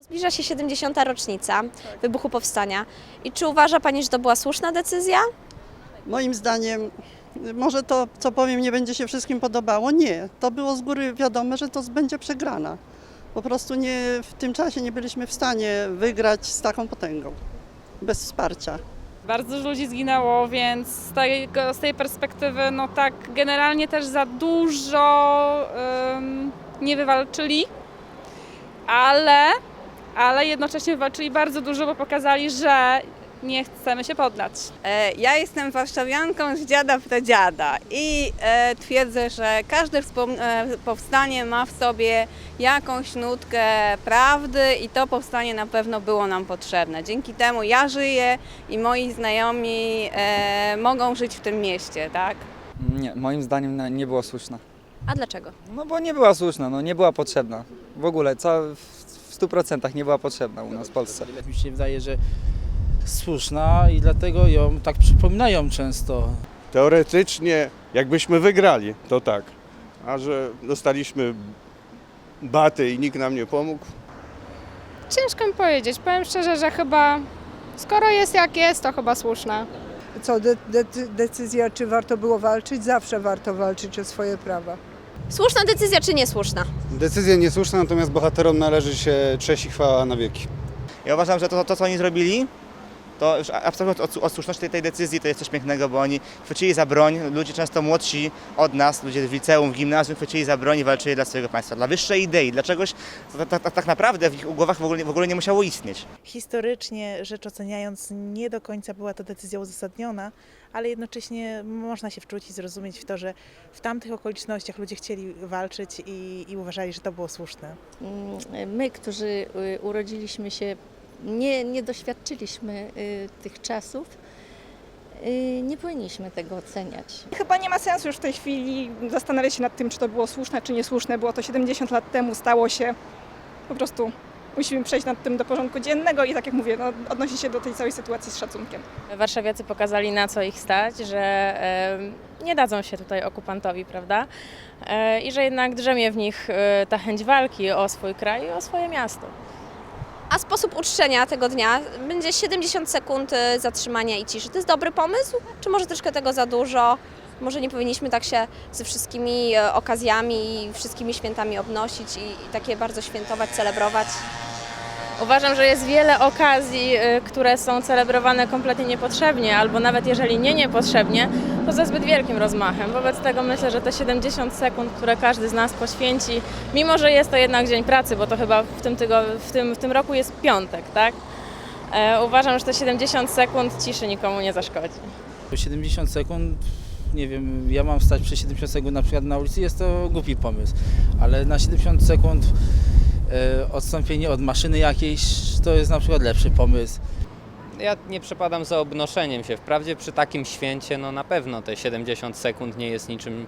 Zbliża się 70. rocznica wybuchu powstania. I czy uważa Pani, że to była słuszna decyzja? Moim zdaniem, może to, co powiem, nie będzie się wszystkim podobało. Nie, to było z góry wiadome, że to będzie przegrana. Po prostu nie, w tym czasie nie byliśmy w stanie wygrać z taką potęgą, bez wsparcia. Bardzo dużo ludzi zginęło, więc z, tego, z tej perspektywy, no tak, generalnie też za dużo ym, nie wywalczyli, ale, ale jednocześnie wywalczyli bardzo dużo, bo pokazali, że nie chcemy się poddać. E, Ja jestem warszawianką z dziada pradziada i e, twierdzę, że każde e, powstanie ma w sobie jakąś nutkę prawdy i to powstanie na pewno było nam potrzebne. Dzięki temu ja żyję i moi znajomi e, mogą żyć w tym mieście, tak? Nie, moim zdaniem nie była słuszna. A dlaczego? No bo nie była słuszna, no nie była potrzebna. W ogóle, w 100% nie była potrzebna u nas w Polsce. Mi się wydaje, że słuszna i dlatego ją tak przypominają często. Teoretycznie, jakbyśmy wygrali, to tak. A że dostaliśmy baty i nikt nam nie pomógł, Ciężko mi powiedzieć. Powiem szczerze, że chyba skoro jest jak jest, to chyba słuszna. Co, de, de, decyzja, czy warto było walczyć? Zawsze warto walczyć o swoje prawa. Słuszna decyzja czy niesłuszna? Decyzja niesłuszna, natomiast bohaterom należy się cześć i chwała na wieki. Ja uważam, że to, to co oni zrobili, to już absolutnie od, od słuszności tej, tej decyzji to jest coś pięknego, bo oni chwycili za broń, ludzie często młodsi od nas, ludzie w liceum, w gimnazjum chwycili za broń i walczyli dla swojego państwa, dla wyższej idei, dla czegoś, co tak, tak, tak naprawdę w ich głowach w ogóle, w ogóle nie musiało istnieć. Historycznie rzecz oceniając, nie do końca była to decyzja uzasadniona, ale jednocześnie można się wczuć i zrozumieć w to, że w tamtych okolicznościach ludzie chcieli walczyć i, i uważali, że to było słuszne. My, którzy y, urodziliśmy się, nie, nie doświadczyliśmy y, tych czasów, y, nie powinniśmy tego oceniać. Chyba nie ma sensu już w tej chwili zastanawiać się nad tym, czy to było słuszne, czy niesłuszne. Było to 70 lat temu, stało się. Po prostu musimy przejść nad tym do porządku dziennego i tak jak mówię, no, odnosi się do tej całej sytuacji z szacunkiem. Warszawiacy pokazali na co ich stać, że nie dadzą się tutaj okupantowi, prawda? E, I że jednak drzemie w nich e, ta chęć walki o swój kraj i o swoje miasto. A sposób uczczenia tego dnia będzie 70 sekund y, zatrzymania i ciszy. To jest dobry pomysł? Czy może troszkę tego za dużo? Może nie powinniśmy tak się ze wszystkimi e, okazjami i wszystkimi świętami obnosić i, i takie bardzo świętować, celebrować? Uważam, że jest wiele okazji, y, które są celebrowane kompletnie niepotrzebnie, albo nawet jeżeli nie niepotrzebnie, to ze zbyt wielkim rozmachem. Wobec tego myślę, że te 70 sekund, które każdy z nas poświęci, mimo że jest to jednak dzień pracy, bo to chyba w tym, tygo, w tym, w tym roku jest piątek, tak? E, uważam, że te 70 sekund ciszy nikomu nie zaszkodzi. 70 sekund, nie wiem, ja mam stać przez 70 sekund na przykład na ulicy, jest to głupi pomysł, ale na 70 sekund e, odstąpienie od maszyny jakiejś to jest na przykład lepszy pomysł. Ja nie przepadam za obnoszeniem się. Wprawdzie przy takim święcie, no na pewno te 70 sekund nie jest niczym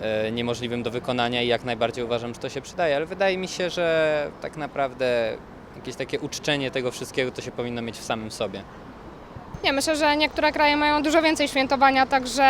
e, niemożliwym do wykonania i jak najbardziej uważam, że to się przydaje, ale wydaje mi się, że tak naprawdę jakieś takie uczczenie tego wszystkiego to się powinno mieć w samym sobie. Nie, myślę, że niektóre kraje mają dużo więcej świętowania, także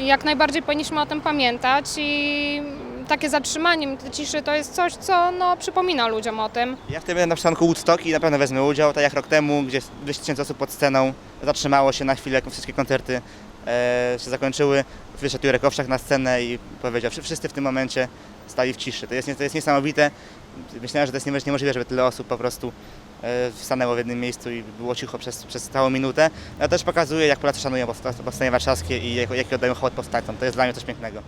jak najbardziej powinniśmy o tym pamiętać i takie zatrzymanie ciszy to jest coś, co no, przypomina ludziom o tym. Ja w tym będę na początku Woodstock i na pewno wezmę udział, tak jak rok temu, gdzie 200 tysięcy osób pod sceną zatrzymało się na chwilę, jak wszystkie koncerty e, się zakończyły. Wyszedł Jurek Owszak na scenę i powiedział, że wszyscy w tym momencie stali w ciszy. To jest, to jest niesamowite. Myślałem, że to jest niemoż- niemożliwe, żeby tyle osób po prostu e, stanęło w jednym miejscu i było cicho przez, przez całą minutę. Ale też pokazuje, jak Polacy szanują powsta- powstanie warszawskie i jak, jaki oddają hołd powstańcom. To jest dla mnie coś pięknego.